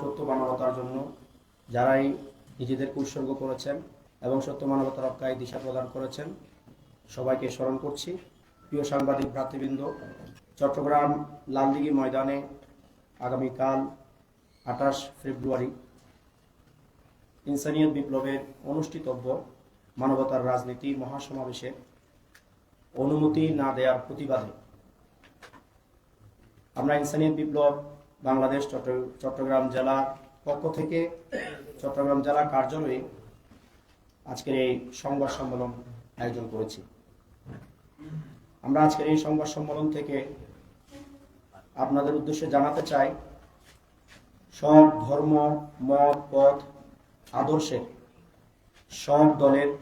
সত্য মানবতার জন্য যারাই নিজেদেরকে উৎসর্গ করেছেন এবং সত্য মানবতা রক্ষায় দিশা প্রদান করেছেন, সবাইকে স্মরণ করছি। প্রিয় সাংবাদিক, ভ্রাতৃবৃন্দ, চট্টগ্রাম লালদিঘি ময়দানে আগামীকাল আঠাশ ফেব্রুয়ারি ইনসানিয়ত বিপ্লবের অনুষ্ঠিতব্য মানবতার রাজনীতি মহাসমাবেশে অনুমতি না দেওয়ার প্রতিবাদে আমরা ইনসানিয়ত বিপ্লব বাংলাদেশ, চট্ট- চট্টগ্রাম জেলা পক্ষ থেকে, চট্টগ্রাম জেলা কার্যালয়ে আজকের এই সংবাদ সম্মেলন আয়োজন করেছি। আমরা আজকের এই সংবাদ সম্মেলন থেকে আপনাদের উদ্দেশ্যে জানাতে চাই, সব ধর্ম, মত, পথ, আদর্শের, সব দলের,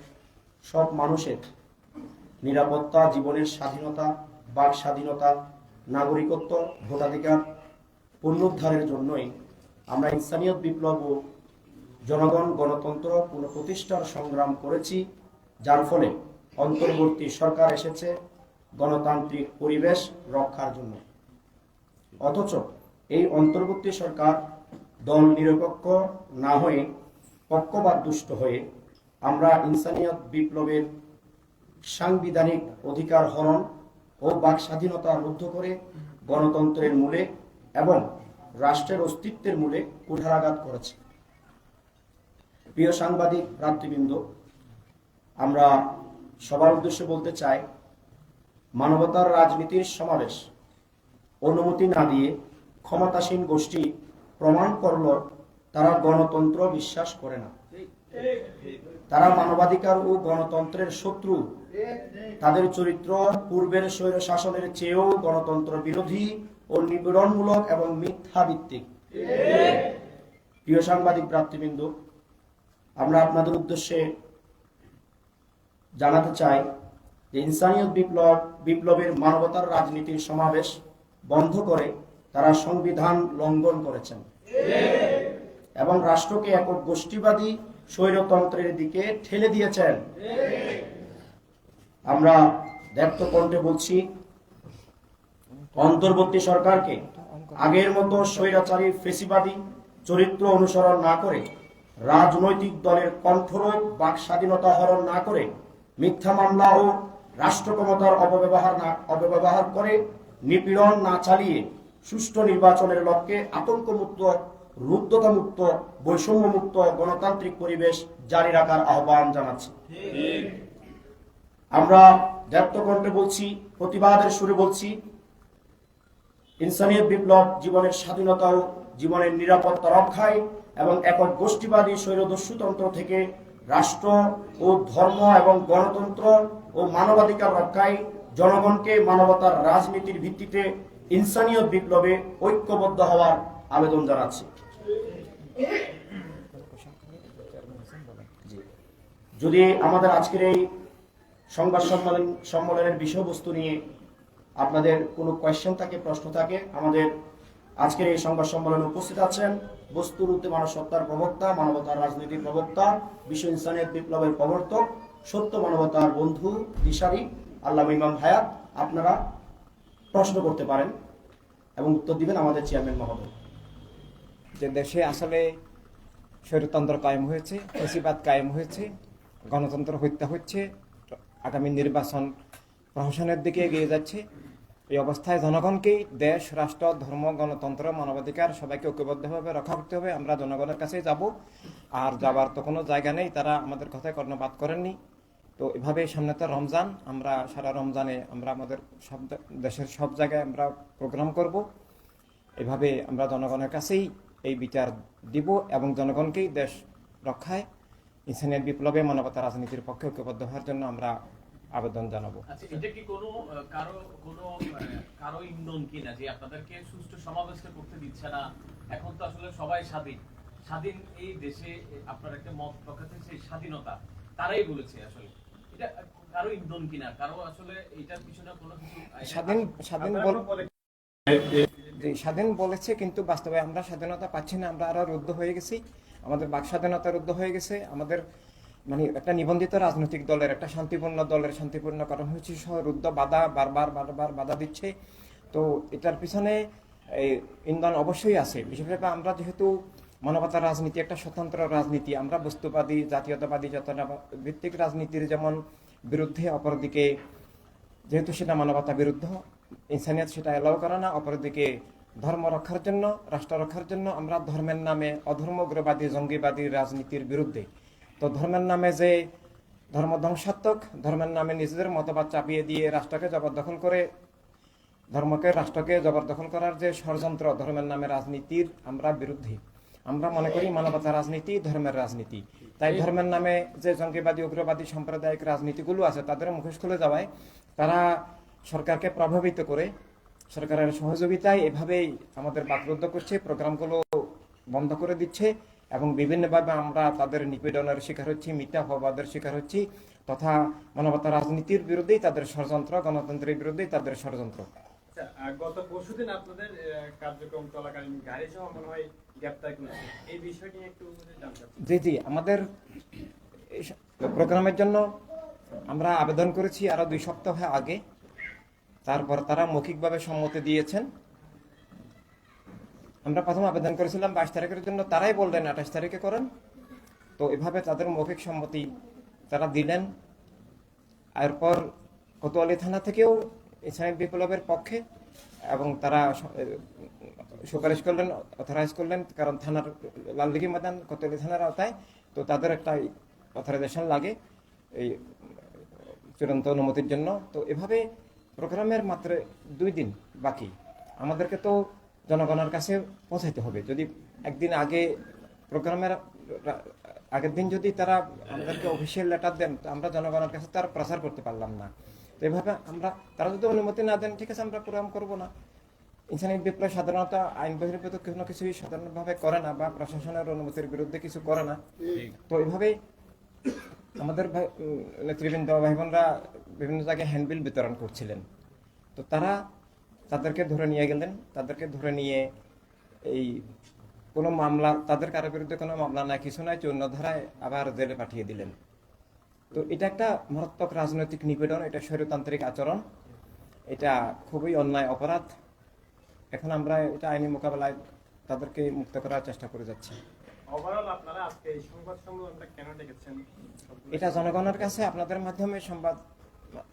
সব মানুষের নিরাপত্তা, জীবনের স্বাধীনতা, বাক স্বাধীনতা, নাগরিকত্ব, ভোটাধিকার পুনরুদ্ধারের জন্যই আমরা ইনসানিয়ত বিপ্লব ও জনগণ, গণতন্ত্র পুনঃপ্রতিষ্ঠার সংগ্রাম করেছি, যার ফলে অন্তর্বর্তী সরকার এসেছে গণতান্ত্রিক পরিবেশ রক্ষার জন্য। অথচ এই অন্তর্বর্তী সরকার দল নিরপেক্ষ না হয়ে পক্ষপাত দুষ্ট হয়ে আমরা ইনসানিয়ত বিপ্লবের সাংবিধানিক অধিকার হরণ ও বাক স্বাধীনতা রুদ্ধ করে গণতন্ত্রের মূলে এবং রাষ্ট্রের অস্তিত্বের মূলে কুঠারাঘাত করেছে। প্রিয় সাংবাদিক ভ্রাতৃবৃন্দ আমরা সবার উদ্দেশ্যে বলতে চাই, মানবতার রাজনীতির সমাবেশ অনুমতি না দিয়ে ক্ষমতাসীন গোষ্ঠী প্রমাণ করল, তারা গণতন্ত্র বিশ্বাস করে না। তারা মানবাধিকার ও গণতন্ত্রের শত্রু। তাদের চরিত্র পূর্বের স্বৈর শাসনের চেয়েও গণতন্ত্র বিরোধী। ও নিপীড়নমূলক এবং মিথ্যা ভিত্তিক প্রিয় সাংবাদিক ভ্রাতৃবৃন্দ আমরা আপনাদের উদ্দেশ্যে জানাতে চাই যে ইনসানিয়ত বিপ্লব, বিপ্লবের মানবতার রাজনীতির সমাবেশ বন্ধ করে তারা সংবিধান লঙ্ঘন করেছেন। এবং রাষ্ট্রকে একক গোষ্ঠীবাদী স্বৈরতন্ত্রের দিকে ঠেলে দিয়েছেন। আমরা ব্যক্ত কণ্ঠে বলছি অন্তর্বর্তী সরকারকে আগের মতো স্বৈরাচারী ফেসিবাদী চরিত্র অনুসরণ না করে রাজনৈতিক দলের কণ্ঠরোধ বাক স্বাধীনতা হরণ না করে মিথ্যা মামলা ও রাষ্ট্র ক্ষমতার অপব্যবহার না অপব্যবহার করে নিপীড়ন না চালিয়ে সুষ্ঠু নির্বাচনের লক্ষ্যে আতঙ্কমুক্ত রুদ্ধতামুক্ত বৈষম্যমুক্ত গণতান্ত্রিক পরিবেশ জারি রাখার আহ্বান জানাচ্ছি। আমরা ব্যক্ত কণ্ঠে বলছি প্রতিবাদের সুরে বলছি ইনসানিয়ত বিপ্লব জীবনের স্বাধীনতা ও জীবনের নিরাপত্তা রক্ষায় এবং একক গোষ্ঠীবাদী স্বৈরদস্যুতন্ত্র থেকে রাষ্ট্র ও ধর্ম এবং গণতন্ত্র ও মানবাধিকার রক্ষায় জনগণকে মানবতার রাজনীতির ভিত্তিতে ইনসানিয়ত বিপ্লবে ঐক্যবদ্ধ হওয়ার আবেদন জানাচ্ছি। যদি আমাদের আজকের এই সংবাদ সম্মেলন সম্মেলনের বিষয়বস্তু নিয়ে আপনাদের কোনো কোয়েশ্চেন থাকে, প্রশ্ন থাকে, আমাদের আজকের এই সংবাদ সম্মেলনে উপস্থিত আছেন বস্তুর উত্তে মানব সত্তার প্রবক্তা, মানবতার রাজনীতির প্রবক্তা, বিশ্ব ইনসানিয়ত বিপ্লবের প্রবর্তক, সত্য মানবতার বন্ধু, দিশারি আল্লাহ ইমাম হায়াত, আপনারা প্রশ্ন করতে পারেন এবং উত্তর দিবেন আমাদের চেয়ারম্যান মহোদয়। যে দেশে আসলে স্বৈরতন্ত্র কায়েম হয়েছে ফেসিবাদ কায়েম হয়েছে, গণতন্ত্র হত্যা হচ্ছে, আগামী নির্বাচন প্রহসনের দিকে এগিয়ে যাচ্ছে এই অবস্থায় জনগণকেই দেশ, রাষ্ট্র, ধর্ম, গণতন্ত্র, মানবাধিকার সবাইকে ঐক্যবদ্ধভাবে রক্ষা করতে হবে। আমরা জনগণের কাছে যাব। আর যাবার তো কোনো জায়গা নেই। তারা আমাদের কথায় কর্ণপাত করেননি। তো এভাবে সামনে তো রমজান। আমরা সারা রমজানে আমরা আমাদের সব দেশের সব জায়গায় আমরা প্রোগ্রাম করব। এভাবে আমরা জনগণের কাছেই এই বিচার দিব এবং জনগণকেই দেশ রক্ষায়। ইনসানিয়ত বিপ্লবে মানবতা রাজনীতির পক্ষে ঐক্যবদ্ধ হওয়ার জন্য আমরা আবেদন জানাব। আচ্ছা এটা কি কোনো কারও কোনো কারও ইন্ধন কিনা যে আপনাদেরকে সুষ্ঠু সমাবেশটা করতে দিচ্ছে না? এখন তো আসলে সবাই স্বাধীন। স্বাধীন এই দেশে আপনার একটা মত প্রকাশের সেই স্বাধীনতা তারাই বলেছে আসলে। এটা কারও ইন্ধন কিনা কারও আসলে এটার পিছনে কোনো কিছু স্বাধীন স্বাধীন স্বাধীন বলেছে কিন্তু বাস্তবে আমরা স্বাধীনতা পাচ্ছি না আমরা আরও রুদ্ধ হয়ে গেছি। আমাদের বাক স্বাধীনতা রুদ্ধ হয়ে গেছে আমাদের মানে একটা নিবন্ধিত রাজনৈতিক দলের, একটা শান্তিপূর্ণ দলের শান্তিপূর্ণকরণ হয়েছে সহ রুদ্ধ বাধা বারবার বারবার বাধা দিচ্ছে। তো এটার পিছনে ইন্ধন অবশ্যই আছে। বিশেষভাবে আমরা যেহেতু মানবতার রাজনীতি, একটা স্বতন্ত্র রাজনীতি, আমরা বস্তুবাদী, জাতীয়তাবাদী যতটা ভিত্তিক রাজনীতির যেমন বিরুদ্ধে অপরদিকে যেহেতু সেটা মানবতা বিরুদ্ধ, ইনসানিয়ত সেটা এলাও করে না, অপরদিকে ধর্ম রক্ষার জন্য, রাষ্ট্র রক্ষার জন্য আমরা ধর্মের নামে অধর্মগ্রবাদী, জঙ্গিবাদী রাজনীতির বিরুদ্ধে তো ধর্মের নামে যে ধর্ম ধ্বংসাত্মক ধর্মের নামে নিজেদের মতবাদ চাপিয়ে দিয়ে রাষ্ট্রকে জবরদখল করে ধর্মকে রাষ্ট্রকে জবরদখল করার যে ষড়যন্ত্র ধর্মের নামে রাজনীতির আমরা বিরুদ্ধে। আমরা মনে করি মানবতা রাজনীতি ধর্মের রাজনীতি। তাই ধর্মের নামে যে জঙ্গিবাদী উগ্রবাদী সাম্প্রদায়িক রাজনীতিগুলো আছে তাদের মুখোশ খুলে যাওয়ায় তারা সরকারকে প্রভাবিত করে সরকারের সহযোগিতায় এভাবেই আমাদের বাকরুদ্ধ করছে প্রোগ্রামগুলো বন্ধ করে দিচ্ছে। এবং বিভিন্নভাবে আমরা তাদের নিপীড়নের শিকার হচ্ছি মিথ্যা অপবাদের শিকার হচ্ছি তথা মানবতা রাজনীতির বিরুদ্ধেই তাদের ষড়যন্ত্র গণতন্ত্রের বিরুদ্ধেই তাদের ষড়যন্ত্র। আচ্ছা, গত পরশুদিন আপনাদের কার্যক্রম চলাকালীন গাড়ি সহ মনে হয় গ্রেপ্তার করেছে। এই বিষয়টি একটু। জি জি আমাদের প্রোগ্রামের জন্য আমরা আবেদন করেছি আরও দুই সপ্তাহ আগে। তারপর তারা মৌখিকভাবে সম্মতি দিয়েছেন। আমরা প্রথম আবেদন করেছিলাম বাইশ তারিখের জন্য, তারাই বললেন আঠাশ তারিখে করেন। তো এভাবে তাদের মৌখিক সম্মতি তারা দিলেন। এরপর কোতোয়ালি থানা থেকেও ইসলামিক বিপ্লবের পক্ষে এবং তারা সুপারিশ করলেন, অথরাইজ করলেন, কারণ থানার লালদিঘি ময়দান, কোতোয়ালি থানার আওতায়। তো তাদের একটা অথরাইজেশন লাগে এই চূড়ান্ত অনুমতির জন্য। তো এভাবে প্রোগ্রামের মাত্র দুই দিন বাকি। আমাদেরকে তো জনগণের কাছে পৌঁছাইতে হবে। যদি একদিন আগে প্রোগ্রামের আগের দিন যদি তারা আমাদেরকে অফিসিয়াল লেটার দেন তো আমরা জনগণের কাছে তার প্রচার করতে পারলাম না। তো এভাবে আমরা তারা যদি অনুমতি না দেন ঠিক আছে আমরা প্রোগ্রাম করব না। ইনসানিক বিপ্লব সাধারণত আইন বহির্ভূত কোনো কিছুই সাধারণভাবে করে না বা প্রশাসনের অনুমতির বিরুদ্ধে কিছু করে না। তো এইভাবে আমাদের নেতৃবৃন্দ ভাই বোনরা বিভিন্ন জায়গায় হ্যান্ডবিল বিতরণ করছিলেন। তো তারা তাদেরকে ধরে নিয়ে গেলেন। তাদেরকে ধরে নিয়ে এই কোনো মামলা তাদের কারোর বিরুদ্ধে কোনো মামলা নাই কিছু নাই চূর্ণ ধারায় আবার জেলে পাঠিয়ে দিলেন। তো এটা একটা মারাত্মক রাজনৈতিক নিপীড়ন এটা স্বৈরতান্ত্রিক আচরণ। এটা খুবই অন্যায় অপরাধ। এখন আমরা এটা আইনি মোকাবেলায় তাদেরকে মুক্ত করার চেষ্টা করে যাচ্ছি। এটা জনগণের কাছে আপনাদের মাধ্যমে সংবাদ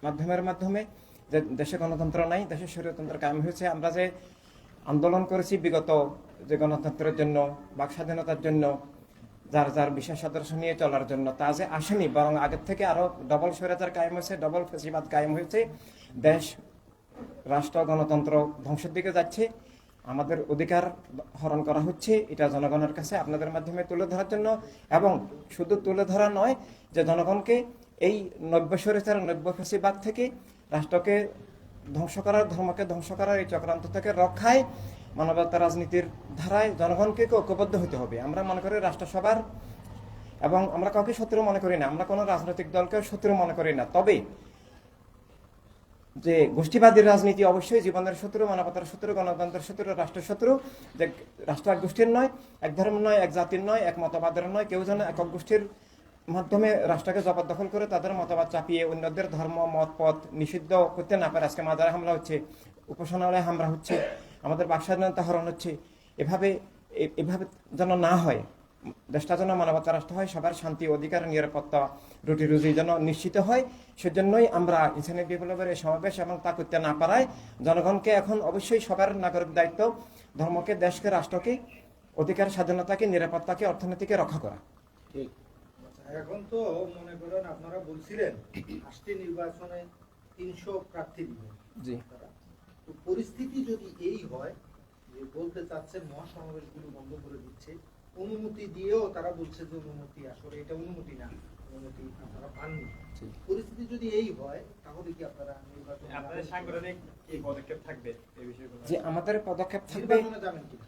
মাধ্যমের মাধ্যমে। যে দেশে গণতন্ত্র নাই, দেশে স্বৈরতন্ত্র কায়েম হয়েছে। আমরা যে আন্দোলন করেছি বিগত যে গণতন্ত্রের জন্য, বাক স্বাধীনতার জন্য, যার যার বিশেষ আদর্শ নিয়ে চলার জন্য, তা যে আসেনি, বরং আগের থেকে আরও ডবল স্বৈরাচার কায়েম হয়েছে ডবল ফেসিবাদ কায়েম হয়েছে। দেশ, রাষ্ট্র, গণতন্ত্র ধ্বংসের দিকে যাচ্ছে। আমাদের অধিকার হরণ করা হচ্ছে, এটা জনগণের কাছে আপনাদের মাধ্যমে তুলে ধরার জন্য। এবং শুধু তুলে ধরা নয়, যে জনগণকে এই নব্য সরেচার নব্য ফেসিবাদ থেকে রাষ্ট্রকে ধ্বংস করার, ধর্মকে ধ্বংস করার এই চক্রান্ত থেকে রক্ষায় মানবতা রাজনীতির ধারায় জনগণকে ঐক্যবদ্ধ হতে হবে। আমরা মনে করি রাষ্ট্রসভার এবং আমরা কাউকে শত্রু মনে করি না। আমরা কোনো রাজনৈতিক দলকে শত্রু মনে করি না। তবে যে গোষ্ঠীবাদী রাজনীতি অবশ্যই জীবনের শত্রু, মানবতার শত্রু, গণতন্ত্রের শত্রু, রাষ্ট্রের শত্রু। যে রাষ্ট্র এক গোষ্ঠীর নয়, এক ধর্ম নয়, এক জাতির নয়, এক মতবাদের নয়, কেউ যেন একক গোষ্ঠীর মাধ্যমে রাষ্ট্রকে জবরদখল করে তাদের মতবাদ চাপিয়ে অন্যদের ধর্ম মত পথ নিষিদ্ধ করতে না পারে। আজকে মাজারে হামলা হচ্ছে উপাসনালয়ে হামলা হচ্ছে আমাদের বাক স্বাধীনতা হরণ হচ্ছে। এভাবে এভাবে যেন না হয় দেশটা যেন মানবতা রাষ্ট্র হয় সবার শান্তি অধিকার নিরাপত্তা রুটি রুজি যেন নিশ্চিত হয় সেজন্যই আমরা ইনসানিক বিপ্লবের এই সমাবেশ এবং তা করতে না পারায় জনগণকে এখন অবশ্যই সবার নাগরিক দায়িত্ব ধর্মকে দেশকে রাষ্ট্রকে অধিকার স্বাধীনতাকে নিরাপত্তাকে অর্থনীতিকে রক্ষা করা। আচ্ছা, এখন তো মনে করেন আপনারা বলছিলেন আসতে নির্বাচনে তিনশো প্রার্থী দিবেন জি তারা। তো পরিস্থিতি যদি এই হয় যে বলতে চাচ্ছেন মহাসমাবেশগুলো বন্ধ করে দিচ্ছে অনুমতি দিয়েও তারা বলছে যে অনুমতি আসলে এটা অনুমতি না অনুমতি আপনারা পাননি পরিস্থিতি যদি এই হয় তাহলে কি আপনারা আপনাদের সাংগঠনিক কি পদক্ষেপ থাকবে এই বিষয়গুলো? যে আমাদের পদক্ষেপ থাকবে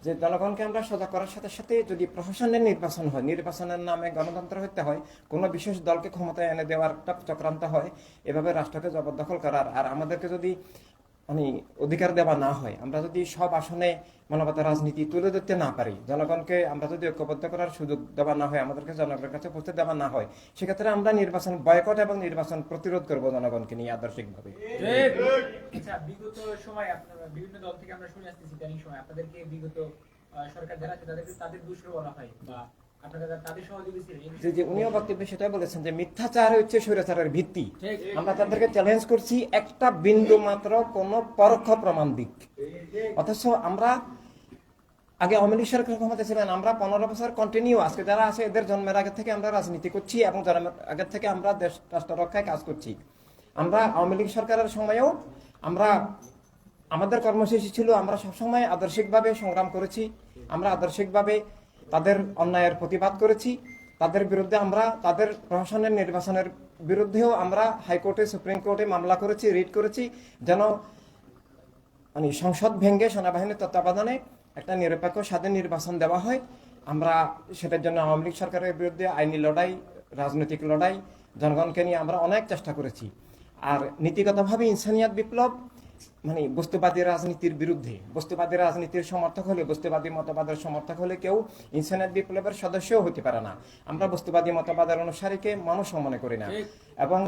যে জনগণকে আমরা সজাগ করার সাথে সাথে যদি প্রশাসনের নির্বাচন হয় নির্বাচনের নামে গণতন্ত্র হতে হয় কোনো বিশেষ দলকে ক্ষমতায় এনে দেওয়ার একটা চক্রান্ত হয় এভাবে রাষ্ট্রকে জবরদখল করার। আর আমাদেরকে যদি মানে অধিকার দেওয়া না হয়। আমরা যদি সব আসনে মানবতা রাজনীতি তুলে ধরতে না পারি, জনগণকে আমরা যদি ঐক্যবদ্ধ করার সুযোগ দেওয়া না হয়, আমাদেরকে জনগণের কাছে পৌঁছে দেওয়া না হয়, সেক্ষেত্রে আমরা নির্বাচন বয়কট এবং নির্বাচন প্রতিরোধ করব জনগণকে নিয়ে আচ্ছা সময় আপনাদেরকে বিগত সরকার যারা তাদের দোষী বলা হয় বা যে যে উনিও বক্তব্যে সেটাই বলেছেন যে মিথ্যাচার হচ্ছে স্বৈরাচারের ভিত্তি। আমরা তাদেরকে চ্যালেঞ্জ করছি একটা বিন্দু মাত্র কোনো পরোক্ষ প্রমাণ দিক। অথচ আমরা আগে আওয়ামী লীগ সরকার ক্ষমতা ছিলেন আমরা পনেরো বছর কন্টিনিউ আজকে যারা আছে এদের জন্মের আগে থেকে আমরা রাজনীতি করছি এবং জন্মের আগে থেকে আমরা দেশ রাষ্ট্র রক্ষায় কাজ করছি। আমরা আওয়ামী লীগ সরকারের সময়েও আমরা আমাদের কর্মসূচি ছিল আমরা সবসময় আদর্শিকভাবে সংগ্রাম করেছি। আমরা আদর্শিকভাবে তাদের অন্যায়ের প্রতিবাদ করেছি। তাদের বিরুদ্ধে আমরা, তাদের প্রশাসনের নির্বাচনের বিরুদ্ধেও আমরা হাইকোর্টে, সুপ্রিম কোর্টে মামলা করেছি, রিট করেছি, যেন মানে সংসদ ভেঙে সেনাবাহিনীর তত্ত্বাবধানে একটা নিরপেক্ষ স্বাধীন নির্বাচন দেওয়া হয়। আমরা সেটার জন্য আওয়ামী লীগ সরকারের বিরুদ্ধে আইনি লড়াই, রাজনৈতিক লড়াই, জনগণকে নিয়ে আমরা অনেক চেষ্টা করেছি। আর নীতিগতভাবে ইনসানিয়াত বিপ্লব মানে বস্তুবাদী রাজনীতির বিরুদ্ধে বস্তুবাদী রাজনীতির সমর্থক হলে বস্তুবাদী মতবাদের সমর্থক হলে কেউ ইনসানিয়াত বিপ্লবের সদস্যও হতে পারে না। আমরা বস্তুবাদী মতবাদের অনুসারীকে মানুষও মনে করি না। এবং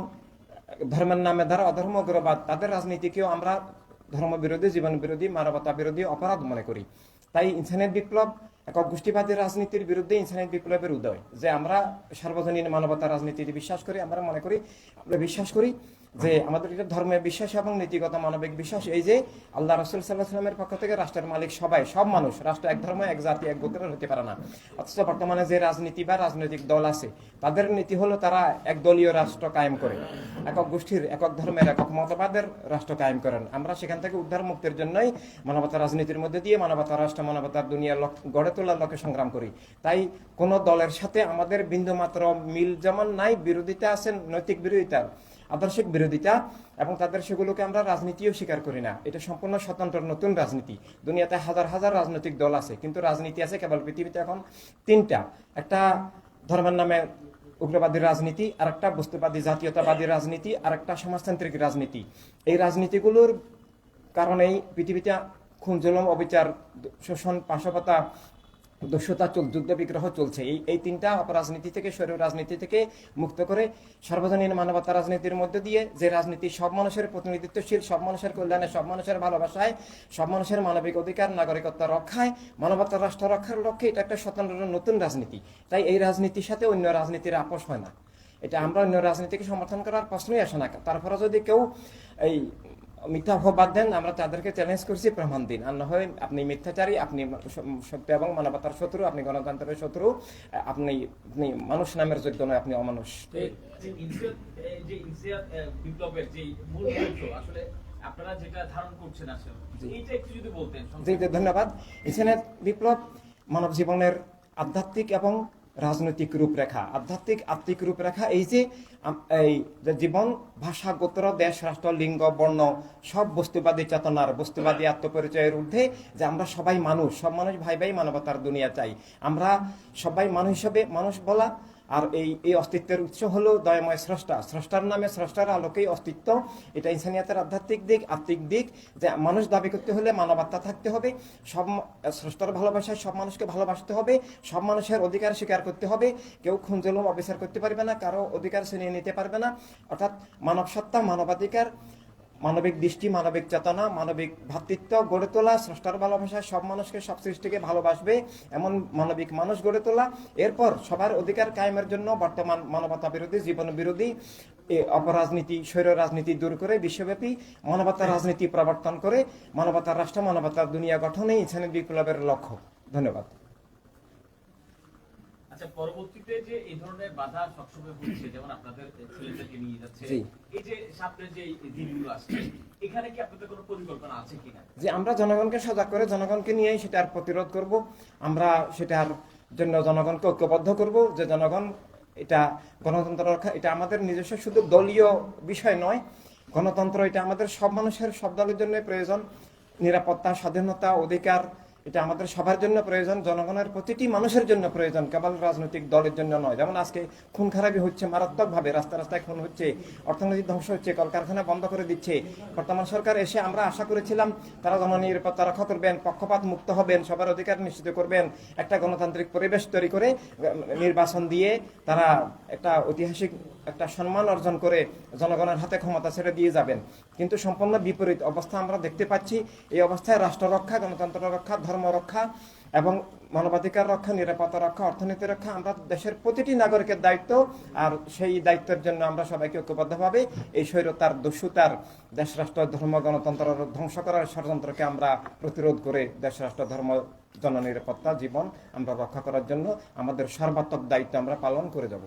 ধর্মের নামে দ্বারা অধর্ম উগ্রবাদ তাদের রাজনীতিকেও আমরা ধর্ম বিরোধী জীবন বিরোধী মানবতা বিরোধী অপরাধ মনে করি। তাই ইনসানিয়ত বিপ্লব একক গোষ্ঠীবাদী রাজনীতির বিরুদ্ধে ইনসানিয়ত বিপ্লবের উদয়। যে আমরা সার্বজনীন মানবতা রাজনীতিতে বিশ্বাস করি আমরা মনে করি আমরা বিশ্বাস করি যে আমাদের এটা ধর্মের বিশ্বাস এবং নীতিগত মানবিক বিশ্বাস, এই যে আল্লাহ রসুল সাল্লাহ সাল্লামের পক্ষ থেকে রাষ্ট্রের মালিক সবাই, সব মানুষ, রাষ্ট্র এক ধর্ম, এক জাতি, এক গোত্রের হতে পারে না। অথচ বর্তমানে যে রাজনীতি বা রাজনৈতিক দল আছে, তাদের নীতি হলো তারা এক দলীয় রাষ্ট্র কায়েম করে। একক গোষ্ঠীর, একক ধর্মের, একক মতবাদের রাষ্ট্র কায়েম করেন। আমরা সেখান থেকে উদ্ধার মুক্তির জন্যই মানবতা রাজনীতির মধ্যে দিয়ে মানবতা রাষ্ট্র, মানবতার দুনিয়া গড়ে তোলার লক্ষ্যে সংগ্রাম করি। তাই কোন দলের সাথে আমাদের বিন্দুমাত্র মিল যেমন নাই, বিরোধিতা আছেন নৈতিক বিরোধিতা। আদর্শিক বিরোধিতা এবং তাদের সেগুলোকে আমরা রাজনীতিও স্বীকার করি না। এটা সম্পূর্ণ স্বতন্ত্র নতুন রাজনীতি। দুনিয়াতে হাজার হাজার রাজনৈতিক দল আছে, কিন্তু রাজনীতি আছে কেবল পৃথিবীতে এখন তিনটা। একটা ধর্মের নামে উগ্রবাদী রাজনীতি আর একটা বস্তুবাদী, জাতীয়তাবাদী রাজনীতি আর একটা সমাজতান্ত্রিক রাজনীতি। এই রাজনীতিগুলোর কারণেই পৃথিবীতে খুন, জুলুম, অবিচার, শোষণ, পাশবতা দস্যুতা চল যুদ্ধ বিগ্রহ চলছে। এই এই তিনটা অপরাজনীতি থেকে শরীর রাজনীতি থেকে মুক্ত করে সর্বজনীন মানবতা রাজনীতির মধ্যে দিয়ে যে রাজনীতি সব মানুষের প্রতিনিধিত্বশীল, সব মানুষের কল্যাণে, সব মানুষের ভালোবাসায়, সব মানুষের মানবিক অধিকার, নাগরিকত্ব রক্ষায়, মানবতা রাষ্ট্র রক্ষার লক্ষ্যে এটা একটা স্বতন্ত্র নতুন রাজনীতি। তাই এই রাজনীতির সাথে অন্য রাজনীতির আপোষ হয় না। এটা আমরা অন্য রাজনীতিকে সমর্থন করার প্রশ্নই আসে না। তারপরে যদি কেউ এই মিথ্যা অপবাদ দেন আমরা তাদেরকে চ্যালেঞ্জ করছি প্রমাণ দিন। আর না হয় আপনি মিথ্যাচারী আপনি সত্য এবং মানবতার শত্রু আপনি গণতন্ত্রের শত্রু আপনি আপনি মানুষ নামের যোগ্য নয় আপনি অমানুষ। বিপ্লবের যে মূল আসলে আপনারা যেটা ধারণ করছেন আসলে এইটা একটু যদি বলতেন জি জি ধন্যবাদ। এখানে বিপ্লব মানব জীবনের আধ্যাত্মিক এবং রাজনৈতিক রূপরেখা, আধ্যাত্মিক, আত্মিক রূপরেখা, এই যে এই জীবন ভাষা গোত্র দেশ, রাষ্ট্র, লিঙ্গ, বর্ণ, সব বস্তুবাদী চেতনার, বস্তুবাদী আত্মপরিচয়ের ঊর্ধ্বে যে আমরা সবাই মানুষ, সব মানুষ ভাই ভাই মানবতার দুনিয়া চাই। আমরা সবাই মানুষ হিসেবে মানুষ বলা আর এই এই অস্তিত্বের উৎস হলো দয়াময় স্রষ্টা। স্রষ্টার নামে স্রষ্টার আলোকেই অস্তিত্ব। এটা ইনসানিয়াতের আধ্যাত্মিক দিক, আত্মিক দিক, যে মানুষ দাবি করতে হলে মানবাত্মা থাকতে হবে। সব স্রষ্টার ভালোবাসায় সব মানুষকে ভালোবাসতে হবে। সব মানুষের অধিকার স্বীকার করতে হবে। কেউ খুঞ্জলম জুলুম, অবিচার করতে পারবে না, কারও অধিকার ছিনিয়ে নিতে পারবে না। অর্থাৎ মানব সত্তা মানবাধিকার মানবিক দৃষ্টি, মানবিক চেতনা, মানবিক ভ্রাতৃত্ব গড়ে তোলা, স্রষ্টার ভালোবাসায় সব মানুষকে, সব সৃষ্টিকে ভালোবাসবে এমন মানবিক মানুষ গড়ে তোলা। এরপর সবার অধিকার কায়েমের জন্য বর্তমান মানবতা বিরোধী, জীবন বিরোধী অপরাজনীতি, স্বৈর রাজনীতি দূর করে বিশ্বব্যাপী মানবতার রাজনীতি প্রবর্তন করে মানবতার রাষ্ট্র, মানবতার দুনিয়া গঠনে ইনসানি বিপ্লবের লক্ষ্য। ধন্যবাদ। আচ্ছা পরবর্তীতে যে এই ধরনের বাধা সবসময় হচ্ছে যেমন আপনাদের ছেলেদেরকে নিয়ে যাচ্ছে এই যে যে দিনগুলো আসছে এখানে কি আপনাদের কোনো পরিকল্পনা আছে কিনা? যে আমরা জনগণকে সজাগ করে জনগণকে নিয়েই সেটার প্রতিরোধ করব আমরা সেটার জন্য জনগণকে ঐক্যবদ্ধ করব যে জনগণ এটা গণতন্ত্র রক্ষা এটা আমাদের নিজস্ব শুধু দলীয় বিষয় নয় গণতন্ত্র এটা আমাদের সব মানুষের সব দলের জন্য প্রয়োজন। নিরাপত্তা স্বাধীনতা অধিকার এটা আমাদের সবার জন্য প্রয়োজন, জনগণের প্রতিটি মানুষের জন্য প্রয়োজন, কেবল রাজনৈতিক দলের জন্য নয়। যেমন আজকে খুন খারাপি হচ্ছে, মারাত্মকভাবে রাস্তা রাস্তায় খুন হচ্ছে অর্থনীতি ধ্বংস হচ্ছে, কলকারখানা বন্ধ করে দিচ্ছে। বর্তমান সরকার এসে আমরা আশা করেছিলাম, তারা জননিরাপত্তা রক্ষা করবেন পক্ষপাত মুক্ত হবেন, সবার অধিকার নিশ্চিত করবেন। একটা গণতান্ত্রিক পরিবেশ তৈরি করে, নির্বাচন দিয়ে তারা একটা ঐতিহাসিক একটা সম্মান অর্জন করে জনগণের হাতে ক্ষমতা ছেড়ে দিয়ে যাবেন। কিন্তু সম্পূর্ণ বিপরীত অবস্থা আমরা দেখতে পাচ্ছি। এই অবস্থায় রাষ্ট্র রক্ষা, গণতন্ত্র রক্ষা, ধর্ম রক্ষা এবং মানবাধিকার রক্ষা, নিরাপত্তা রক্ষা, অর্থনীতি রক্ষা আমরা দেশের প্রতিটি নাগরিকের দায়িত্ব আর সেই দায়িত্বের জন্য আমরা সবাইকে ঐক্যবদ্ধভাবে এই স্বৈরতার, দস্যুতার, দেশ রাষ্ট্র, ধর্ম, গণতন্ত্র ধ্বংস করার ষড়যন্ত্রকে আমরা প্রতিরোধ করে দেশ রাষ্ট্র, ধর্ম, জননিরাপত্তা, জীবন আমরা রক্ষা করার জন্য আমাদের সর্বাত্মক দায়িত্ব আমরা পালন করে যাব।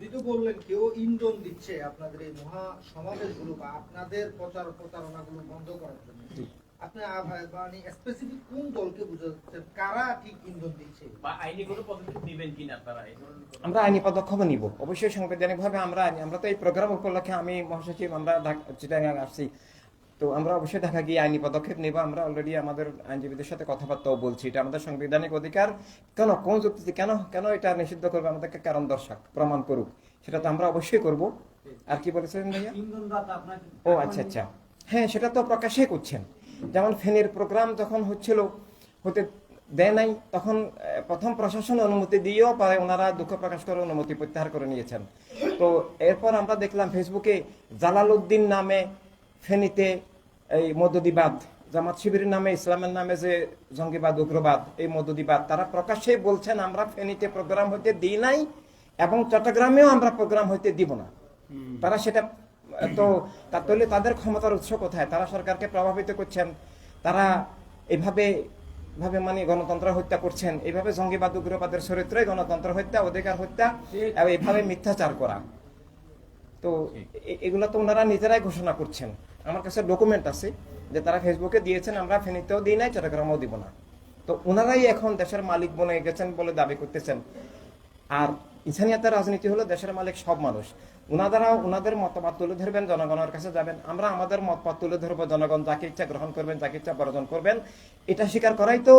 আপনি তো বললেন কেউ ইন্ধন দিচ্ছে আপনাদের এই মহা সমাবেশগুলো বা আপনাদের প্রচার প্রচারণাগুলো বন্ধ করার জন্য। আপনি আ- মানে স্পেসিফিক কোন দলকে বুঝাচ্ছেন? কারা ঠিক ইন্ধন দিচ্ছে? বা আইনি কোনো পদক্ষেপ নেবেন কিনা আপনারা এই আমরা আইনি পদক্ষেপ নিব। অবশ্যই সাংবিধানিকভাবে আমরা আইনি- আমরা তো এই প্রোগ্রাম উপলক্ষে আমি মহাসচিব আমরা চিটাগাং আসছি। তো আমরা অবশ্যই দেখা গিয়ে আইনি পদক্ষেপ নেব। আমরা অলরেডি আমাদের আইনজীবীদের সাথে কথাবার্তাও বলছি। এটা আমাদের সাংবিধানিক অধিকার। কেন কোন যুক্তিতে কেন কেন এটা নিষিদ্ধ করবে আমাদেরকে? কারণ দর্শক প্রমাণ করুক। সেটা তো আমরা অবশ্যই করব। আর কি বলেছিলেন ভাইয়া? ও আচ্ছা আচ্ছা। হ্যাঁ সেটা তো প্রকাশই করছেন। যেমন ফেনীর প্রোগ্রাম যখন হচ্ছিল হতে দেয় নাই তখন প্রথম প্রশাসন অনুমতি দিয়েও পরে ওনারা দুঃখ প্রকাশ করে অনুমতি প্রত্যাহার করে নিয়েছেন। তো এরপর আমরা দেখলাম ফেসবুকে জালালউদ্দিন নামে ফেনীতে এই মধ্যদিবাদ জামাত শিবিরের নামে ইসলামের নামে যে জঙ্গিবাদ উগ্রবাদ এই মধ্যদিবাদ তারা প্রকাশ্যেই বলছেন আমরা ফেনীতে প্রোগ্রাম হইতে দিই নাই এবং চট্টগ্রামেও আমরা প্রোগ্রাম হইতে দিব না। তারা সেটা তো তাহলে তাদের ক্ষমতার উৎস কোথায়? তারা সরকারকে প্রভাবিত করছেন তারা এভাবে ভাবে মানে গণতন্ত্র হত্যা করছেন এইভাবে জঙ্গিবাদ উগ্রবাদের চরিত্রই গণতন্ত্র হত্যা অধিকার হত্যা এবং এভাবে মিথ্যাচার করা। তো এগুলো তো ওনারা নিজেরাই ঘোষণা করছেন। আমার কাছে ডকুমেন্ট আছে যে তারা ফেসবুকে দিয়েছেন, আমরা ফেনীতেও দিই নাই, চট্টগ্রামেও দিব না। তো ওনারাই এখন দেশের মালিক বনে গেছেন বলে দাবি করতেছেন। আর ইনসানিয়াতের রাজনীতি হলো দেশের মালিক সব মানুষ। ওনারা ওনাদের মতামত তুলে ধরবেন জনগণের কাছে যাবেন। আমরা আমাদের মতপাত তুলে ধরবো জনগণ যাকে ইচ্ছা গ্রহণ করবেন যাকে ইচ্ছা বর্জন করবেন। এটা স্বীকার করাই তো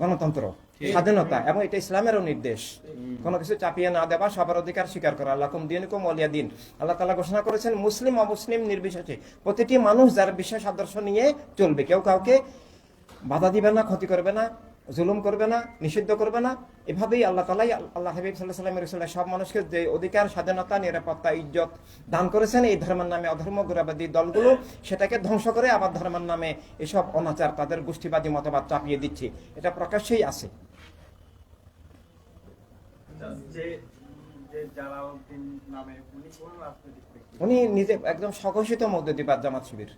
গণতন্ত্র স্বাধীনতা এবং এটা ইসলামেরও নির্দেশ। কোনো কিছু চাপিয়ে না দেওয়া সবার অধিকার স্বীকার করা। আল্লাহ দিন কুম অলিয়া দিন। আল্লাহ তালা ঘোষণা করেছেন মুসলিম অমুসলিম নির্বিশেষে প্রতিটি মানুষ যার বিশেষ আদর্শ নিয়ে চলবে। কেউ কাউকে বাধা দিবে না ক্ষতি করবে না। জুলুম করবে না নিষিদ্ধ করবে না। এভাবেই আল্লাহ তালাই আল্লাহ হাবিব সাল্লাহ সাল্লামের রসুল্লাহ সব মানুষকে যে অধিকার স্বাধীনতা নিরাপত্তা ইজ্জত দান করেছেন এই ধর্মের নামে অধর্ম গুরাবাদী দলগুলো সেটাকে ধ্বংস করে আবার ধর্মের নামে এসব অনাচার তাদের গোষ্ঠীবাদী মতবাদ চাপিয়ে দিচ্ছে। এটা প্রকাশ্যেই আছে। উনি নিজে একদম স্বঘোষিত মধ্যদিবাদ জামাত শিবির।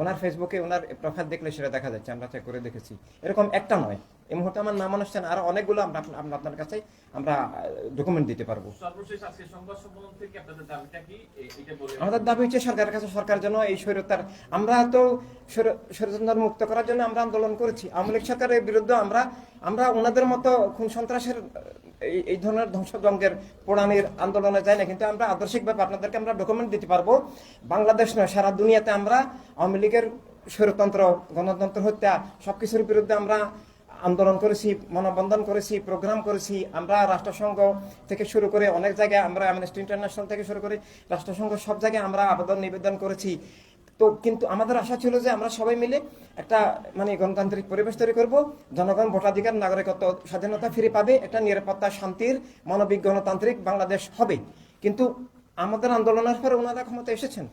ওনার ফেসবুকে ওনার প্রোফাইল দেখলে সেটা দেখা যাচ্ছে আমরা চেক করে দেখেছি। এরকম একটা নয়। এই মুহূর্তে আমার নাম অনুষ্ঠান আরও অনেকগুলো আমরা আপনা- আমরা আপনার কাছে আমরা ডকুমেন্ট দিতে পারব। আমাদের দাবি হচ্ছে সরকারের কাছে সরকার যেন এই স্বৈরতার আমরা তো স্বৈরতন্ত্র মুক্ত করার জন্য আমরা আন্দোলন করেছি। আওয়ামী লীগ সরকারের বিরুদ্ধে আমরা আমরা ওনাদের মতো খুন সন্ত্রাসের এই- ধরনের ধ্বংসজঙ্গের পোড়ানির আন্দোলনে যাই না কিন্তু আমরা আদর্শিকভাবে আপনাদেরকে আমরা ডকুমেন্ট দিতে পারব। বাংলাদেশ নয় সারা দুনিয়াতে আমরা আওয়ামী লীগের স্বৈরতন্ত্র গণতন্ত্র হত্যা সবকিছুর বিরুদ্ধে আমরা আন্দোলন করেছি মানববন্ধন করেছি, প্রোগ্রাম করেছি। আমরা রাষ্ট্রসংঘ থেকে শুরু করে অনেক জায়গায় আমরা অ্যামনেস্টি ইন্টারন্যাশনাল থেকে শুরু করে রাষ্ট্রসংঘ সব জায়গায় আমরা আবেদন নিবেদন করেছি। তো কিন্তু আমাদের আশা ছিল যে আমরা সবাই মিলে একটা মানে গণতান্ত্রিক পরিবেশ তৈরি করব। জনগণ ভোটাধিকার, নাগরিকত্ব, স্বাধীনতা ফিরে পাবে, একটা নিরাপত্তা, শান্তির, মানবিক গণতান্ত্রিক বাংলাদেশ হবে। কিন্তু আমাদের আন্দোলনের পরে ওনারা ক্ষমতা এসেছেন।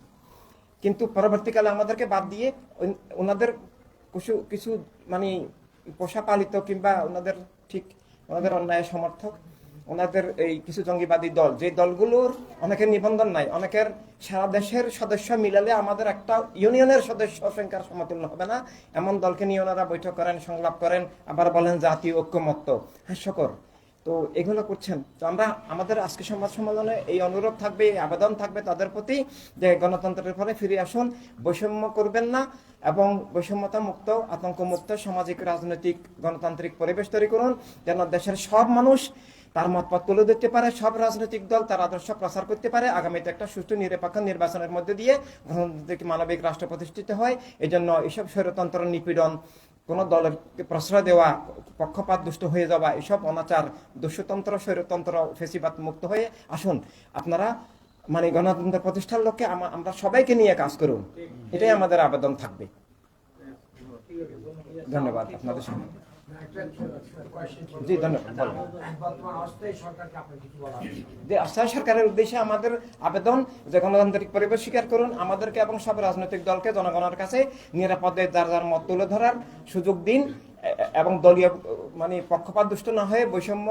কিন্তু পরবর্তীকালে আমাদেরকে বাদ দিয়ে ওনাদের কিছু কিছু মানে পোষা পালিত কিংবা ওনাদের ঠিক, ওনাদের অন্যায় সমর্থক, ওনাদের এই কিছু জঙ্গিবাদী দল, যে দলগুলোর অনেকের নিবন্ধন নাই, অনেকের সারা দেশের সদস্য মিলালে আমাদের একটা ইউনিয়নের সদস্য সংখ্যার সমতুল্য হবে না। এমন দলকে নিয়ে ওনারা বৈঠক করেন, সংলাপ করেন, আবার বলেন জাতীয় ঐক্যমত্য। হাস্যকর। তো এগুলো করছেন। তো আমরা আমাদের আজকে সংবাদ সম্মেলনে এই অনুরোধ থাকবে, এই আবেদন থাকবে তাদের প্রতি যে গণতন্ত্রের ফলে ফিরে আসুন, বৈষম্য করবেন না এবং বৈষম্যতা মুক্ত আতঙ্ক মুক্ত সামাজিক, রাজনৈতিক, গণতান্ত্রিক পরিবেশ তৈরি করুন, যেন দেশের সব মানুষ তার মতপথ তুলে দিতে পারে, সব রাজনৈতিক দল তার আদর্শ প্রচার করতে পারে, আগামীতে একটা সুষ্ঠু, নিরপেক্ষ নির্বাচনের মধ্যে দিয়ে গণতান্ত্রিক, মানবিক রাষ্ট্র প্রতিষ্ঠিত হয়। এই জন্য এইসব স্বৈরতন্ত্র নিপীড়ন কোন দলকে প্রশ্রয় দেওয়া, পক্ষপাত দুষ্ট হয়ে যাওয়া, এসব অনাচার দুষ্টতন্ত্র স্বৈরতন্ত্র, ফেসিবাদ মুক্ত হয়ে আসুন। আপনারা মানে গণতন্ত্র প্রতিষ্ঠার লোককে আমা- আমরা সবাইকে নিয়ে কাজ করুন। এটাই আমাদের আবেদন থাকবে। ধন্যবাদ আপনাদের সঙ্গে জি সরকারের উদ্দেশ্যে আমাদের আবেদন যে গণতান্ত্রিক পরিবেশ স্বীকার করুন, আমাদেরকে এবং সব রাজনৈতিক দলকে জনগণের কাছে নিরাপদে যার যার মত তুলে ধরার সুযোগ দিন, এবং দলীয় মানে পক্ষপাত দুষ্ট না হয়ে বৈষম্য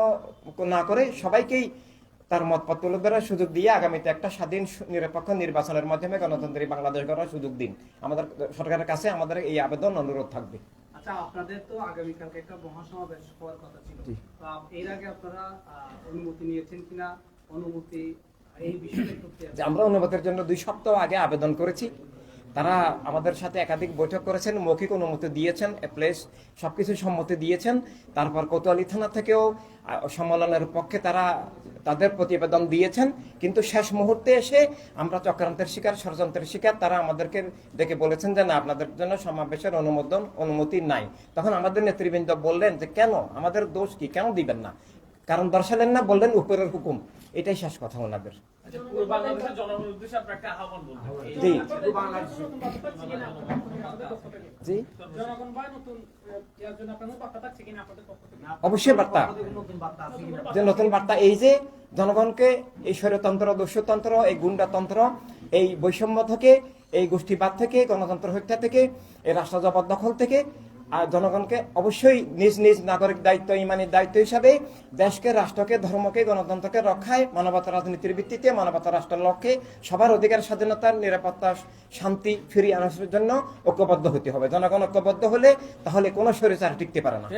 না করে সবাইকেই তার মতপথ তুলে ধরার সুযোগ দিয়ে আগামীতে একটা স্বাধীন, নিরপেক্ষ নির্বাচনের মাধ্যমে গণতান্ত্রিক বাংলাদেশ গড়ার সুযোগ দিন। আমাদের সরকারের কাছে আমাদের এই আবেদন অনুরোধ থাকবে। আচ্ছা আপনাদের তো আগামীকালকে একটা মহাসমাবেশ হওয়ার কথা ছিল। এর আগে আপনারা অনুমতি নিয়েছেন কিনা? অনুমতি এই বিষয়ে যে আমরা অনুমতির জন্য দুই সপ্তাহ আগে আবেদন করেছি। তারা আমাদের সাথে একাধিক বৈঠক করেছেন, মৌখিক অনুমতি দিয়েছেন প্লেস সবকিছু সম্মতি দিয়েছেন। তারপর কোতোয়ালি থানা থেকেও সম্মেলনের পক্ষে তারা তাদের প্রতিবেদন দিয়েছেন। কিন্তু শেষ মুহূর্তে এসে আমরা চক্রান্তের শিকার, ষড়যন্ত্রের শিকার, তারা আমাদেরকে দেখে বলেছেন যে, না, আপনাদের জন্য সমাবেশের অনুমোদন, অনুমতি নাই। তখন আমাদের নেতৃবৃন্দ বললেন যে, কেন? আমাদের দোষ কি? কেন দিবেন না? কারণ দর্শালেন না, বললেন, উপরের হুকুম। এটাই শেষ কথা ওনাদের। আচ্ছা অবশ্যই বার্তা। যে নতুন বার্তা এই যে জনগণকে এই স্বৈরতন্ত্র দস্যুতন্ত্র এই গুন্ডাতন্ত্র এই বৈষম্য থেকে এই গোষ্ঠীবাদ থেকে গণতন্ত্র হত্যা থেকে এই রাষ্ট্র জবরদখল থেকে আর জনগণকে অবশ্যই নিজ নিজ নাগরিক দায়িত্ব ইমানের দায়িত্ব হিসাবে দেশকে, রাষ্ট্রকে, ধর্মকে, গণতন্ত্রকে রক্ষায় মানবতা রাজনীতির ভিত্তিতে, মানবতা রাষ্ট্রের লক্ষ্যে সবার অধিকার, স্বাধীনতার, নিরাপত্তা, শান্তি ফিরিয়ে আনার জন্য ঐক্যবদ্ধ হতে হবে জনগণ ঐক্যবদ্ধ হলে তাহলে কোনো শরীর চার টিকতে পারে না।